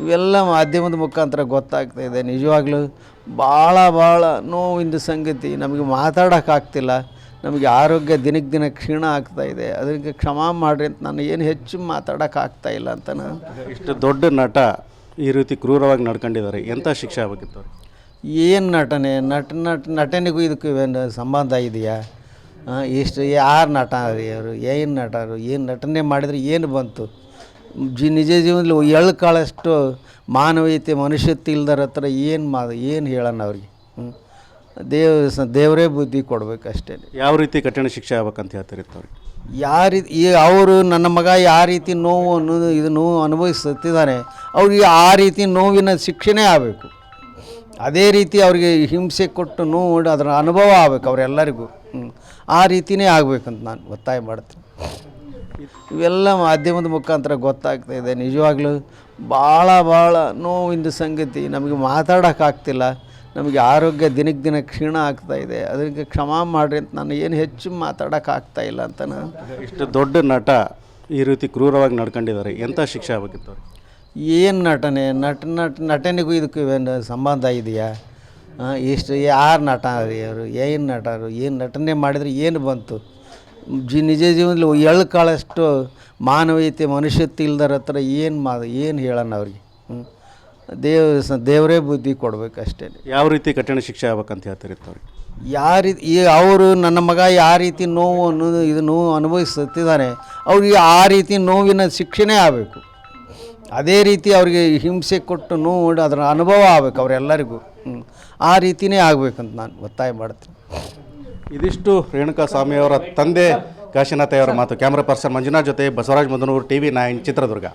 ಇವೆಲ್ಲ ಮಾಧ್ಯಮದ ಮುಖಾಂತರ ಗೊತ್ತಾಗ್ತಾ ಇದೆ. ನಿಜವಾಗ್ಲೂ ಭಾಳ ಭಾಳ ನೋವಿಂದ ಸಂಗತಿ. ನಮಗೆ ಮಾತಾಡೋಕ್ಕಾಗ್ತಿಲ್ಲ ನಮಗೆ ಆರೋಗ್ಯ ದಿನಕ್ಕೆ ದಿನ ಕ್ಷೀಣ ಆಗ್ತಾ ಇದೆ. ಅದಕ್ಕೆ ಕ್ಷಮಾ ಮಾಡಿರಿ ಅಂತ ನಾನು ಏನು ಹೆಚ್ಚು ಮಾತಾಡೋಕ್ಕಾಗ್ತಾ ಇಲ್ಲ ಅಂತ ನಾನು ಇಷ್ಟು ದೊಡ್ಡ ನಟ ಈ ರೀತಿ ಕ್ರೂರವಾಗಿ ನಡ್ಕೊಂಡಿದ್ದಾರೆ. ಎಂಥ ಶಿಕ್ಷೆ ಆಗಬೇಕಿತ್ತು ಏನು ನಟನೆ? ನಟ ನಟ ನಟನೆಗೂ ಇದಕ್ಕೂ ಏನು ಸಂಬಂಧ ಇದೆಯಾ? ಇಷ್ಟು ಯಾರು ನಟ ರೀ ಅವರು? ಏನು ನಟರು ಏನು ನಟನೆ ಮಾಡಿದರೆ ಏನು ಬಂತು? ಜಿ ನಿಜ ಜೀವನದಲ್ಲಿ ಎಳ್ಳು ಕಾಳಷ್ಟು ಮಾನವೀಯತೆ ಮನುಷ್ಯತ್ವ ಇಲ್ದರ ಹತ್ರ ಏನು ಮಾ ಏನು ಹೇಳೋಣ ಅವ್ರಿಗೆ? ದೇವ ದೇವ್ ಸ ದೇವರೇ ಬುದ್ಧಿ ಕೊಡಬೇಕಷ್ಟೇ. ಅಷ್ಟೇ ಯಾವ ರೀತಿ ಕಠಿಣ ಶಿಕ್ಷೆ ಆಗ್ಬೇಕಂತ ಹೇಳ್ತಾರೆ ಅವ್ರಿಗೆ? ಯಾವ ರೀತಿ ಈ ಅವರು ನನ್ನ ಮಗ ಯಾವ ರೀತಿ ನೋವು ಅನ್ನೋದು ಇದು ನೋವು ಅನುಭವಿಸುತ್ತಿದ್ದಾನೆ ಅವ್ರಿಗೆ ಆ ರೀತಿ ನೋವಿನ ಶಿಕ್ಷೆನೇ ಆಗಬೇಕು. ಅದೇ ರೀತಿ ಅವ್ರಿಗೆ ಹಿಂಸೆ ಕೊಟ್ಟು ನೋವು ಅದರ ಅನುಭವ ಆಗ್ಬೇಕು ಅವರೆಲ್ಲರಿಗೂ. ಆ ರೀತಿನೇ ಆಗಬೇಕಂತ ನಾನು ಒತ್ತಾಯ ಮಾಡ್ತೀನಿ. ಇವೆಲ್ಲ ಮಾಧ್ಯಮದ ಮುಖಾಂತರ ಗೊತ್ತಾಗ್ತಾ ಇದೆ. ನಿಜವಾಗ್ಲೂ ಭಾಳ ಭಾಳ ನೋವಿಂದ ಸಂಗತಿ. ನಮಗೆ ಮಾತಾಡೋಕ್ಕಾಗ್ತಿಲ್ಲ ನಮಗೆ ಆರೋಗ್ಯ ದಿನಕ್ಕೆ ದಿನ ಕ್ಷೀಣ ಆಗ್ತಾ ಇದೆ. ಅದಕ್ಕೆ ಕ್ಷಮಾ ಮಾಡಿರಿ ಅಂತ ನಾನು ಏನು ಹೆಚ್ಚು ಮಾತಾಡೋಕ್ಕಾಗ್ತಾ ಇಲ್ಲ ಅಂತ ನಾನು ಇಷ್ಟು ದೊಡ್ಡ ನಟ ಈ ರೀತಿ ಕ್ರೂರವಾಗಿ ನಡ್ಕೊಂಡಿದ್ದಾರೆ. ಎಂಥ ಶಿಕ್ಷೆ ಆಗಬೇಕಿತ್ತು ಏನು ನಟನೆ? ನಟ ನಟ ನಟನೆಗೂ ಇದಕ್ಕೂ ಏನು ಸಂಬಂಧ ಇದೆಯಾ? ಇಷ್ಟು ಯಾರು ನಟ ರೀ ಅವರು? ಏನು ನಟರು ಏನು ನಟನೆ ಮಾಡಿದರೆ ಏನು ಬಂತು? ಜಿ ನಿಜ ಜೀವನದಲ್ಲಿ ಎಳ್ಳು ಕಾಳಷ್ಟು ಮಾನವೀಯತೆ ಮನುಷ್ಯತ್ವ ಇಲ್ದರ ಹತ್ರ ಏನು ಮಾ ಏನು ಹೇಳೋಣ ಅವ್ರಿಗೆ? ಹ್ಞೂ ದೇವ್ ಸ ದೇವರೇ ಬುದ್ಧಿ ಕೊಡ್ಬೇಕು ಅಷ್ಟೇ ಯಾವ ರೀತಿ ಕಠಿಣ ಶಿಕ್ಷೆ ಆಗ್ಬೇಕಂತ ಹೇಳ್ತಾರೆ ಅವ್ರಿಗೆ? ಯಾವ ರೀತಿ ಈ ಅವರು ನನ್ನ ಮಗ ಯಾವ ರೀತಿ ನೋವು ಅನ್ನೋದು ಇದು ನೋವು ಅನುಭವಿಸುತ್ತಿದ್ದಾನೆ ಅವ್ರಿಗೆ ಆ ರೀತಿ ನೋವಿನ ಶಿಕ್ಷೆನೇ ಆಗಬೇಕು. ಅದೇ ರೀತಿ ಅವರಿಗೆ ಹಿಂಸೆ ಕೊಟ್ಟು ನೋವು ಅದರ ಅನುಭವ ಆಗ್ಬೇಕು ಅವರೆಲ್ಲರಿಗೂ. ಹ್ಞೂ ಆ ರೀತಿನೇ ಆಗಬೇಕಂತ ನಾನು ಒತ್ತಾಯ ಮಾಡ್ತೀನಿ. ಇದಿಷ್ಟು ರೇಣುಕಾ ಸ್ವಾಮಿ ಅವರ ತಂದೆ ಕಾಶಿನಾಥಯ್ಯವರ ಮಾತು. ಕ್ಯಾಮ್ರಾ ಪರ್ಸನ್ ಮಂಜುನಾಥ್ ಜೊತೆ Basavaraj Madanur T V nine Chitradurga.